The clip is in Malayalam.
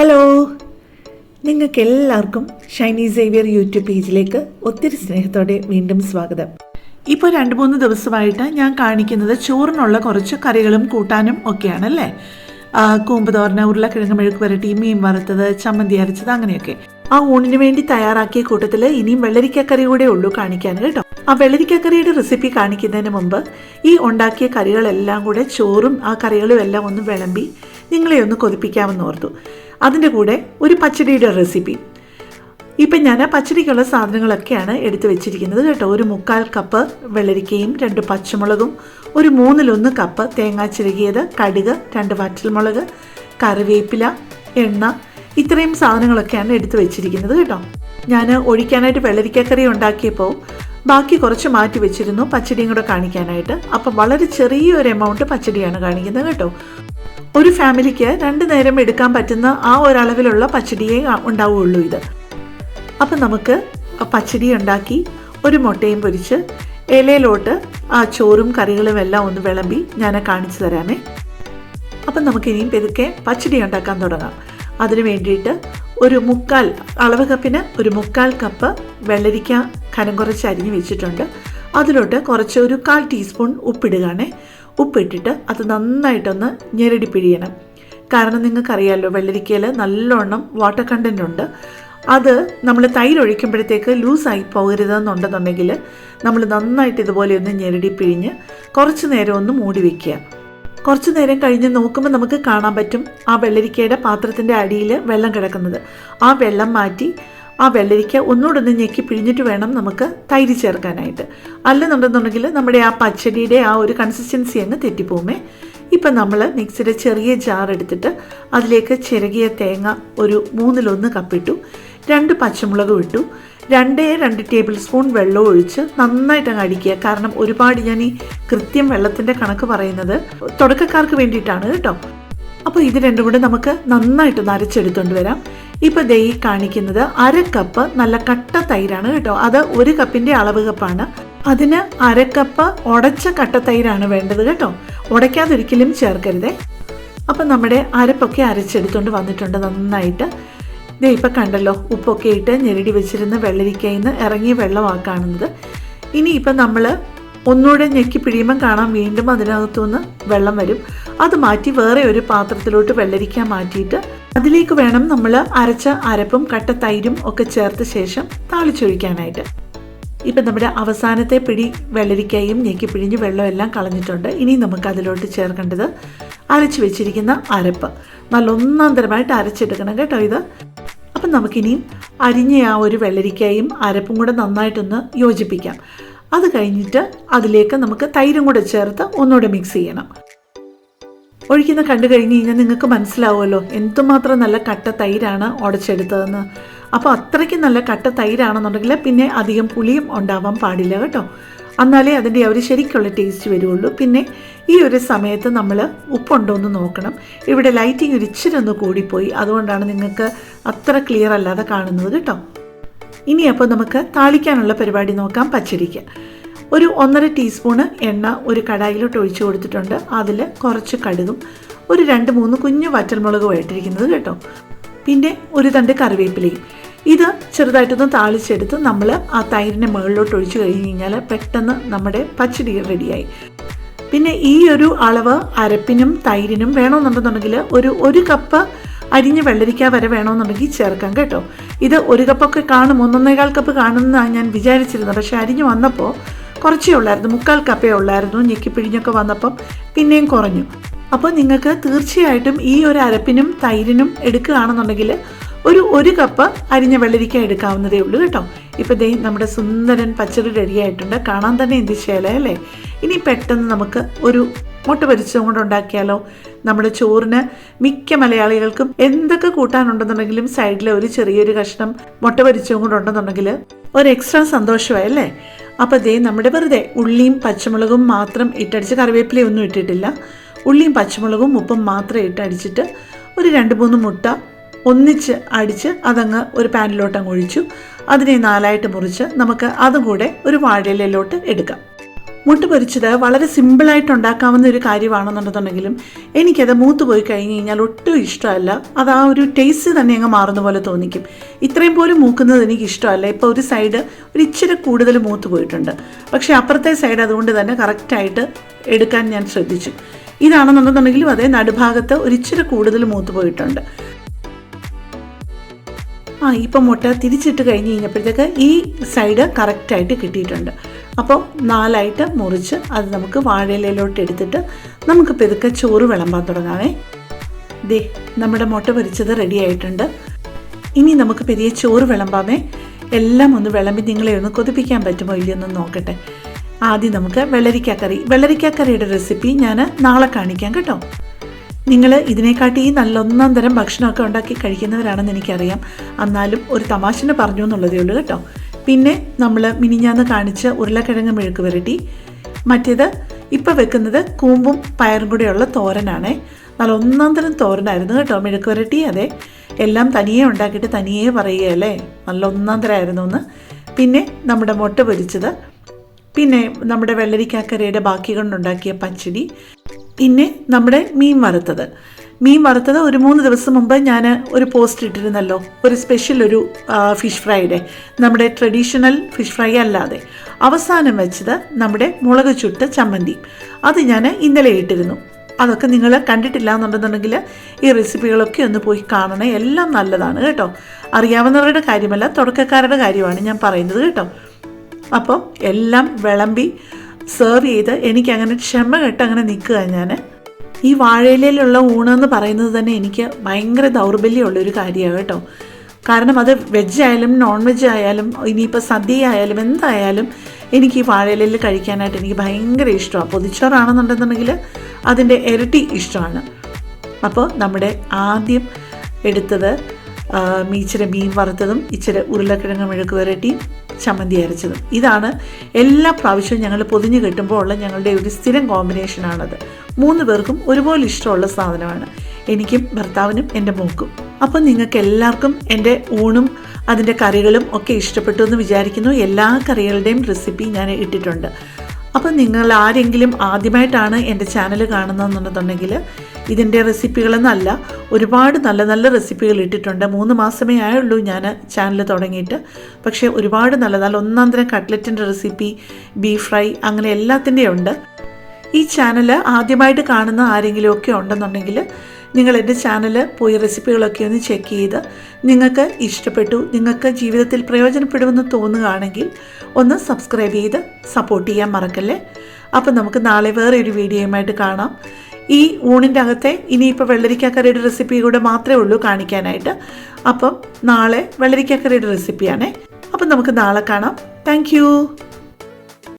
ഹലോ നിങ്ങൾക്ക് എല്ലാവർക്കും ഷൈനി സേവിയർ യൂട്യൂബ് പേജിലേക്ക് ഒത്തിരി സ്നേഹത്തോടെ വീണ്ടും സ്വാഗതം. ഇപ്പോൾ രണ്ട് മൂന്ന് ദിവസമായിട്ട് ഞാൻ കാണിക്കുന്നത് ചോറിനുള്ള കുറച്ച് കറികളും കൂട്ടാനും ഒക്കെയാണ് അല്ലേ ആ, കൂമ്പ് തോരന് ഉരുളക്കിഴങ്ങ് മെഴുക്ക് പുരട്ടി മീൻ വറുത്തത് ചമ്മന്തി അരച്ചത് അങ്ങനെയൊക്കെ. ആ ഊണിന് വേണ്ടി തയ്യാറാക്കിയ കൂട്ടത്തിൽ ഇനിയും വെള്ളരിക്കക്കറി കൂടെ ഉള്ളൂ കാണിക്കാൻ കേട്ടോ. ആ വെള്ളരിക്കക്കറിയുടെ റെസിപ്പി കാണിക്കുന്നതിന് മുമ്പ് ഈ ഉണ്ടാക്കിയ കറികളെല്ലാം കൂടെ ചോറും ആ കറികളും എല്ലാം ഒന്ന് വിളമ്പി നിങ്ങളെ ഒന്ന് കൊതിപ്പിക്കാമെന്ന് ഓർത്തു. അതിന്റെ കൂടെ ഒരു പച്ചടിയുടെ റെസിപ്പി ഇപ്പം ഞാൻ പച്ചടിക്കുള്ള സാധനങ്ങളൊക്കെയാണ് എടുത്തു വെച്ചിരിക്കുന്നത് കേട്ടോ. ഒരു മുക്കാൽ കപ്പ് വെള്ളരിക്കയും രണ്ട് പച്ചമുളകും ഒരു മൂന്നിലൊന്ന് കപ്പ് തേങ്ങാ ചിരകിയത് കടുക് രണ്ട് വറ്റൽമുളക് കറിവേപ്പില എണ്ണ ഇത്രയും സാധനങ്ങളൊക്കെയാണ് എടുത്തു വെച്ചിരിക്കുന്നത് കേട്ടോ. ഞാൻ ഒഴിക്കാനായിട്ട് വെള്ളരിക്കക്കറി ഉണ്ടാക്കിയപ്പോൾ ബാക്കി കുറച്ച് മാറ്റി വെച്ചിരുന്നു പച്ചടിയും കൂടെ കാണിക്കാനായിട്ട്. അപ്പം വളരെ ചെറിയൊരു എമൗണ്ട് പച്ചടിയാണ് കാണിക്കുന്നത് കേട്ടോ. ഒരു ഫാമിലിക്ക് രണ്ട് നേരം എടുക്കാൻ പറ്റുന്ന ആ ഒരളവിലുള്ള പച്ചടിയേ ഉണ്ടാവുകയുള്ളൂ ഇത്. അപ്പം നമുക്ക് പച്ചടി ഉണ്ടാക്കി ഒരു മുട്ടയും പൊരിച്ച് ഇലയിലോട്ട് ആ ചോറും കറികളും എല്ലാം ഒന്ന് വിളമ്പി ഞാൻ കാണിച്ചു തരാമേ. അപ്പം നമുക്കിനിയും പെതുക്കെ പച്ചടി ഉണ്ടാക്കാൻ തുടങ്ങാം. അതിനു വേണ്ടിയിട്ട് ഒരു മുക്കാൽ അളവ് കപ്പിന് ഒരു മുക്കാൽ കപ്പ് വെള്ളരിക്ക കനം കുറച്ച് അരിഞ്ഞ് വെച്ചിട്ടുണ്ട്. അതിലോട്ട് കുറച്ച് ഒരു കാൽ ടീസ്പൂൺ ഉപ്പിടുകയാണേ. ഉപ്പിട്ടിട്ട് അത് നന്നായിട്ടൊന്ന് ഞെരടി പിഴിയണം. കാരണം നിങ്ങൾക്കറിയാമല്ലോ വെള്ളരിക്കയിൽ നല്ലോണം വാട്ടർ കണ്ടന്റ് ഉണ്ട്. അത് നമ്മൾ തൈര് ഒഴിക്കുമ്പോഴത്തേക്ക് ലൂസായി പോകരുതെന്നുണ്ടെന്നുണ്ടെങ്കിൽ നമ്മൾ നന്നായിട്ട് ഇതുപോലെ ഒന്ന് ഞെരടി പിഴിഞ്ഞ് കുറച്ച് നേരം ഒന്ന് മൂടി വയ്ക്കുക കുറച്ച് നേരം കഴിഞ്ഞ് നോക്കുമ്പോൾ നമുക്ക് കാണാൻ പറ്റും ആ വെള്ളരിക്കയുടെ പാത്രത്തിന്റെ അടിയിൽ വെള്ളം കിടക്കുന്നത്. ആ വെള്ളം മാറ്റി ആ വെള്ളരിക്ക ഒന്നുകൂടെ ഒന്ന് ഞെക്കി പിഴിഞ്ഞിട്ട് വേണം നമുക്ക് തൈര് ചേർക്കാനായിട്ട്. അല്ലെന്നുണ്ടെന്നുണ്ടെങ്കിൽ നമ്മുടെ ആ പച്ചടിയുടെ ആ ഒരു കൺസിസ്റ്റൻസി അങ്ങ് തെറ്റിപ്പോമേ ഇപ്പം നമ്മൾ മിക്സിയുടെ ചെറിയ ജാർ എടുത്തിട്ട് അതിലേക്ക് ചിരകിയ തേങ്ങ ഒരു മൂന്നിലൊന്ന് കപ്പിട്ടു. രണ്ട് പച്ചമുളകും ഇട്ടു. രണ്ടേ രണ്ട് ടേബിൾ സ്പൂൺ വെള്ളം ഒഴിച്ച് നന്നായിട്ട് അങ്ങ് അടിക്കുക. കാരണം ഒരുപാട് ഞാൻ ഈ കൃത്യം വെള്ളത്തിന്റെ കണക്ക് പറയുന്നത് തുടക്കക്കാർക്ക് വേണ്ടിയിട്ടാണ് കേട്ടോ. അപ്പോൾ ഇത് രണ്ടും കൂടെ നമുക്ക് നന്നായിട്ട് അരച്ചെടുത്തുകൊണ്ട് വരാം. ഇപ്പോൾ ദൈ കാണിക്കുന്നത് അര കപ്പ് നല്ല കട്ട തൈരാണ് കേട്ടോ. അത് ഒരു കപ്പിന്റെ അളവ് കപ്പാണ് അതിന് അര കപ്പ് ഉടച്ച കട്ട തൈരാണ് വേണ്ടത് കേട്ടോ. ഉടയ്ക്കാതൊരിക്കലും ചേർക്കരുതേ. അപ്പം നമ്മുടെ അരപ്പൊക്കെ അരച്ചെടുത്തുകൊണ്ട് വന്നിട്ടുണ്ട് നന്നായിട്ട്. ദേ ഇപ്പം കണ്ടല്ലോ ഉപ്പൊക്കെ ഇട്ട് ഞെരടി വെച്ചിരുന്ന വെള്ളരിക്കയിൽ നിന്ന് ഇറങ്ങിയ വെള്ളമാണ് കാണുന്നത്. ഇനി ഇപ്പം നമ്മൾ ഒന്നുകൂടെ ഞെക്കി പിഴിയുമ്പം കാണാം വീണ്ടും അതിനകത്തുനിന്ന് വെള്ളം വരും. അത് മാറ്റി വേറെ ഒരു പാത്രത്തിലോട്ട് വെള്ളരിക്ക മാറ്റിയിട്ട് അതിലേക്ക് വേണം നമ്മൾ അരച്ച അരപ്പും കട്ട തൈരും ഒക്കെ ചേർത്ത ശേഷം താളിച്ചൊഴിക്കാനായിട്ട്. ഇപ്പം നമ്മുടെ അവസാനത്തെ പിടി വെള്ളരിക്കയും ഞെക്കി പിഴിഞ്ഞ് വെള്ളമെല്ലാം കളഞ്ഞിട്ടുണ്ട്. ഇനി നമുക്ക് അതിലോട്ട് ചേർക്കേണ്ടത് അരച്ച് വെച്ചിരിക്കുന്ന അരപ്പ്. നല്ല ഒന്നാന്തരമായിട്ട് അരച്ചെടുക്കണം കേട്ടോ ഇത്. അപ്പം നമുക്കിനിയും അരിഞ്ഞ ആ ഒരു വെള്ളരിക്കയും അരപ്പും കൂടെ നന്നായിട്ടൊന്ന് യോജിപ്പിക്കാം. അത് കഴിഞ്ഞിട്ട് അതിലേക്ക് നമുക്ക് തൈരും കൂടെ ചേർത്ത് ഒന്നുകൂടെ മിക്സ് ചെയ്യണം. ഒഴിക്കുന്ന കണ്ടു കഴിഞ്ഞ് കഴിഞ്ഞാൽ നിങ്ങൾക്ക് മനസ്സിലാവുമല്ലോ എന്തുമാത്രം നല്ല കട്ട തൈരാണ് ഉടച്ചെടുത്തതെന്ന്. അപ്പോൾ അത്രയ്ക്ക് നല്ല കട്ട തൈരാണെന്നുണ്ടെങ്കിൽ പിന്നെ അധികം പുളിയും ഉണ്ടാവാൻ പാടില്ല കേട്ടോ. എന്നാലേ അതിന്റെ ഒരു ശരിക്കുള്ള ടേസ്റ്റ് വരുള്ളൂ പിന്നെ ഈ ഒരു സമയത്ത് നമ്മൾ ഉപ്പുണ്ടോ എന്ന് നോക്കണം. ഇവിടെ ലൈറ്റിംഗ് ഒരു ഇച്ചിരി ഒന്ന് കൂടിപ്പോയി. അതുകൊണ്ടാണ് നിങ്ങൾക്ക് അത്ര ക്ലിയർ അല്ലാതെ കാണുന്നത് കേട്ടോ. ഇനി അപ്പോൾ നമുക്ക് താളിക്കാനുള്ള പരിപാടി നോക്കാം. പച്ചടിക്ക് ഒരു ഒന്നര ടീസ്പൂണ് എണ്ണ ഒരു കടായിലോട്ട് ഒഴിച്ചു കൊടുത്തിട്ടുണ്ട്. അതിൽ കുറച്ച് കടുകും ഒരു രണ്ട് മൂന്ന് കുഞ്ഞു വറ്റൽമുളകും ഇട്ടിരിക്കുന്നത് കേട്ടോ. പിന്നെ ഒരു തണ്ട് കറിവേപ്പിലയും. ഇത് ചെറുതായിട്ടൊന്ന് താളിച്ചെടുത്ത് നമ്മൾ ആ തൈരിന്റെ മുകളിലോട്ട് ഒഴിച്ചു കഴിഞ്ഞ് കഴിഞ്ഞാൽ പെട്ടെന്ന് നമ്മുടെ പച്ചടി റെഡിയായി. പിന്നെ ഈ ഒരു അളവ് അരപ്പിനും തൈരിനും വേണമെന്നുണ്ടെന്നുണ്ടെങ്കിൽ ഒരു ഒരു കപ്പ് അരിഞ്ഞ് വെള്ളരിക്ക വരെ വേണമെന്നുണ്ടെങ്കിൽ ചേർക്കാം കേട്ടോ. ഇത് ഒരു കപ്പൊക്കെ കാണും ഒന്നൊന്നേകാൽ കപ്പ് കാണുമെന്നാണ് ഞാൻ വിചാരിച്ചിരുന്നത്. പക്ഷേ അരിഞ്ഞ് വന്നപ്പോൾ കുറച്ചേ ഉള്ളായിരുന്നു മുക്കാൽ കപ്പേ ഉള്ളായിരുന്നു ഞെക്കി പിഴിഞ്ഞൊക്കെ വന്നപ്പം പിന്നെയും കുറഞ്ഞു. അപ്പോൾ നിങ്ങൾക്ക് തീർച്ചയായിട്ടും ഈ ഒരു അരപ്പിനും തൈരിനും എടുക്കുകയാണെന്നുണ്ടെങ്കിൽ ഒരു ഒരു കപ്പ് അരിഞ്ഞ വെള്ളരിക്ക എടുക്കാവുന്നതേ ഉള്ളൂ കേട്ടോ. ഇപ്പോൾ ദേ നമ്മുടെ സുന്ദരൻ പച്ചടി റെഡിയായിട്ടുണ്ട് കാണാൻ തന്നെ എന്ത് ശേല അല്ലേ? ഇനി പെട്ടെന്ന് നമുക്ക് ഒരു മുട്ട പൊരിച്ചതും കൊണ്ട് ഉണ്ടാക്കിയാലോ? നമ്മുടെ ചോറിന് മിക്ക മലയാളികൾക്കും എന്തൊക്കെ കൂട്ടാനുണ്ടെന്നുണ്ടെങ്കിലും സൈഡിൽ ഒരു ചെറിയൊരു കഷ്ണം മുട്ട പൊരിച്ചതും കൊണ്ട് ഉണ്ടെന്നുണ്ടെങ്കിൽ ഒരു എക്സ്ട്രാ സന്തോഷമായി അല്ലേ? അപ്പോൾ ദേ നമ്മുടെ വെറുതെ ഉള്ളിയും പച്ചമുളകും മാത്രം ഇട്ടടിച്ച് കറിവേപ്പിലയൊന്നും ഇട്ടിട്ടില്ല. ഉള്ളിയും പച്ചമുളകും ഉപ്പും മാത്രം ഇട്ടടിച്ചിട്ട് ഒരു രണ്ട് മൂന്ന് മുട്ട ഒന്നിച്ച് അടിച്ച് അതങ്ങ് ഒരു പാനിലോട്ട് അങ്ങ് ഒഴിച്ചു. അതിനെ നാലായിട്ട് മുറിച്ച് നമുക്ക് അതും കൂടെ ഒരു വാഴയിലയിലോട്ട് എടുക്കാം. മുട്ട പൊരിച്ചത് വളരെ സിമ്പിളായിട്ട് ഉണ്ടാക്കാവുന്ന ഒരു കാര്യമാണെന്നുണ്ടെന്നുണ്ടെങ്കിലും എനിക്കത് മൂത്ത് പോയി കഴിഞ്ഞ് കഴിഞ്ഞാൽ ഒട്ടും ഇഷ്ടമല്ല. അത് ആ ഒരു ടേസ്റ്റ് തന്നെ അങ്ങ് മാറുന്ന പോലെ തോന്നിക്കും. ഇത്രയും പോലും മൂക്കുന്നത് എനിക്ക് ഇഷ്ടമല്ല. ഇപ്പോൾ ഒരു സൈഡ് ഒരു ഇച്ചിരി കൂടുതൽ മൂത്ത് പോയിട്ടുണ്ട്. പക്ഷേ അപ്പുറത്തെ സൈഡ് അതുകൊണ്ട് തന്നെ കറക്റ്റായിട്ട് എടുക്കാൻ ഞാൻ ശ്രദ്ധിച്ചു. ഇതാണെന്നുണ്ടെന്നുണ്ടെങ്കിലും അതേ നടുഭാഗത്ത് ഒരു ഇച്ചിരി കൂടുതൽ മൂത്ത് പോയിട്ടുണ്ട്. ആ ഇപ്പം മുട്ട തിരിച്ചിട്ട് കഴിഞ്ഞ് കഴിഞ്ഞപ്പോഴത്തേക്ക് ഈ സൈഡ് കറക്റ്റായിട്ട് കിട്ടിയിട്ടുണ്ട്. അപ്പോൾ നാലായിട്ട് മുറിച്ച് അത് നമുക്ക് വാഴയിലയിലോട്ട് എടുത്തിട്ട് നമുക്ക് പെതുക്കെ ചോറ് വിളമ്പാൻ തുടങ്ങാമേ ദേ നമ്മുടെ മുട്ട പൊരിച്ചത് റെഡി ആയിട്ടുണ്ട്. ഇനി നമുക്ക് പെരിയ ചോറ് വിളമ്പാമേ എല്ലാം ഒന്ന് വിളമ്പി നിങ്ങളെ ഒന്ന് കൊതിപ്പിക്കാൻ പറ്റുമോ ഇല്ലയെന്ന് നോക്കട്ടെ. ആദ്യം നമുക്ക് വെള്ളരിക്കാക്കറി വെള്ളരിക്കാക്കറിയുടെ റെസിപ്പി ഞാൻ നാളെ കാണിക്കാം കേട്ടോ. നിങ്ങൾ ഇതിനെക്കാട്ടി നല്ല ഒന്നാം തരം ഭക്ഷണമൊക്കെ ഉണ്ടാക്കി കഴിക്കുന്നവരാണെന്ന് എനിക്കറിയാം. എന്നാലും ഒരു തമാശന് പറഞ്ഞു എന്നുള്ളതേ ഉള്ളൂ കേട്ടോ. പിന്നെ നമ്മൾ മിനിഞ്ഞാന്ന് കാണിച്ച ഉരുളക്കിഴങ്ങ് മെഴുക്ക് പുരട്ടി മറ്റേത് ഇപ്പം വെക്കുന്നത് കൂമ്പും പയറും കൂടെയുള്ള തോരനാണേ. നല്ല ഒന്നാം തരം തോരനായിരുന്നു കേട്ടോ മെഴുക്ക് പുരട്ടി അതെ എല്ലാം തനിയെ ഉണ്ടാക്കിയിട്ട് തനിയെ പറയുകയല്ലേ നല്ല ഒന്നാം തരമായിരുന്നു ഒന്ന്. പിന്നെ നമ്മുടെ മുട്ട പൊരിച്ചത്. പിന്നെ നമ്മുടെ വെള്ളരിക്കാക്കരയുടെ ബാക്കി കൊണ്ടുണ്ടാക്കിയ പച്ചടി. പിന്നെ നമ്മുടെ മീൻ വറുത്തത്. മീൻ വറുത്തത് ഒരു മൂന്ന് ദിവസം മുമ്പ് ഞാൻ ഒരു പോസ്റ്റ് ഇട്ടിരുന്നല്ലോ. ഒരു സ്പെഷ്യൽ ഒരു ഫിഷ് ഫ്രൈയുടെ നമ്മുടെ ട്രഡീഷണൽ ഫിഷ് ഫ്രൈ അല്ലാതെ. അവസാനം വെച്ചത് നമ്മുടെ മുളക് ചുട്ട് ചമ്മന്തി. അത് ഞാൻ ഇന്നലെ ഇട്ടിരുന്നു. അതൊക്കെ നിങ്ങൾ കണ്ടിട്ടില്ല എന്നുണ്ടെന്നുണ്ടെങ്കിൽ ഈ റെസിപ്പികളൊക്കെ ഒന്ന് പോയി കാണണേ. എല്ലാം നല്ലതാണ് കേട്ടോ. അറിയാവുന്നവരുടെ കാര്യമല്ല തുടക്കക്കാരുടെ കാര്യമാണ് ഞാൻ പറയുന്നത് കേട്ടോ. അപ്പോൾ എല്ലാം വിളമ്പി സെർവ് ചെയ്ത് എനിക്കങ്ങനെ ക്ഷമ കെട്ട് അങ്ങനെ നിൽക്കുക ഞാൻ. ഈ വാഴയിലയിലുള്ള എന്ന് പറയുന്നത് തന്നെ എനിക്ക് ഭയങ്കര ദൗർബല്യമുള്ള ഒരു കാര്യമാണ് കേട്ടോ. കാരണം അത് വെജ് ആയാലും നോൺ വെജ് ആയാലും ഇനിയിപ്പോൾ സദ്യ ആയാലും എന്തായാലും എനിക്ക് ഈ വാഴയിലയിൽ കഴിക്കാനായിട്ട് എനിക്ക് ഭയങ്കര ഇഷ്ടമാണ്. പൊതിച്ചോറാണെന്നുണ്ടെന്നുണ്ടെങ്കിൽ അതിന്റെ ഇരട്ടി ഇഷ്ടമാണ്. അപ്പോൾ നമ്മുടെ ആദ്യം എടുത്തത് ഇച്ചിരി മീൻ വറുത്തതും ഇച്ചിരി ഉരുളക്കിഴങ്ങ് മെഴുക്ക് വരട്ടിയും ചമ്മന്തി അരച്ചതും. ഇതാണ് എല്ലാ പ്രാവശ്യവും ഞങ്ങൾ പൊതിഞ്ഞ് കിട്ടുമ്പോൾ ഉള്ള ഞങ്ങളുടെ ഒരു സ്ഥിരം കോമ്പിനേഷനാണത് മൂന്ന് പേർക്കും ഒരുപോലെ ഇഷ്ടമുള്ള സാധനമാണ്. എനിക്കും ഭർത്താവിനും എന്റെ മോക്കും. അപ്പം നിങ്ങൾക്ക് എല്ലാവർക്കും എന്റെ ഊണും അതിന്റെ കറികളും ഒക്കെ ഇഷ്ടപ്പെട്ടു എന്ന് വിചാരിക്കുന്നു. എല്ലാ കറികളുടെയും റെസിപ്പി ഞാൻ ഇട്ടിട്ടുണ്ട്. അപ്പം നിങ്ങൾ ആരെങ്കിലും ആദ്യമായിട്ടാണ് എന്റെ ചാനൽ കാണുന്നതെന്നുണ്ടെന്നുണ്ടെങ്കിൽ ഇതിന്റെ റെസിപ്പികളെന്നല്ല ഒരുപാട് നല്ല നല്ല റെസിപ്പികൾ ഇട്ടിട്ടുണ്ട്. മൂന്ന് മാസമേ ആയുള്ളൂ ഞാൻ ചാനൽ തുടങ്ങിയിട്ട്. പക്ഷേ ഒരുപാട് നല്ല നല്ല ഒന്നാം തരം കട്ട്ലറ്റിന്റെ റെസിപ്പി ബീഫ് ഫ്രൈ അങ്ങനെ എല്ലാത്തിന്റെയും ഉണ്ട്. ഈ ചാനൽ ആദ്യമായിട്ട് കാണുന്ന ആരെങ്കിലുമൊക്കെ ഉണ്ടെന്നുണ്ടെങ്കിൽ നിങ്ങൾ എന്റെ ചാനൽ പോയി റെസിപ്പികളൊക്കെ ഒന്ന് ചെക്ക് ചെയ്ത് നിങ്ങൾക്ക് ഇഷ്ടപ്പെട്ടു നിങ്ങൾക്ക് ജീവിതത്തിൽ പ്രയോജനപ്പെടുമെന്ന് തോന്നുകയാണെങ്കിൽ ഒന്ന് സബ്സ്ക്രൈബ് ചെയ്ത് സപ്പോർട്ട് ചെയ്യാൻ മറക്കല്ലേ? അപ്പം നമുക്ക് നാളെ വേറെ ഒരു വീഡിയോയുമായിട്ട് കാണാം. ഈ ഊണിന്റെ അകത്തെ ഇനിയിപ്പോൾ വെള്ളരിക്കാക്കറിയുടെ റെസിപ്പി കൂടെ മാത്രമേ ഉള്ളൂ കാണിക്കാനായിട്ട്. അപ്പം നാളെ വെള്ളരിക്കാക്കറിയുടെ റെസിപ്പിയാണേ അപ്പം നമുക്ക് നാളെ കാണാം. താങ്ക്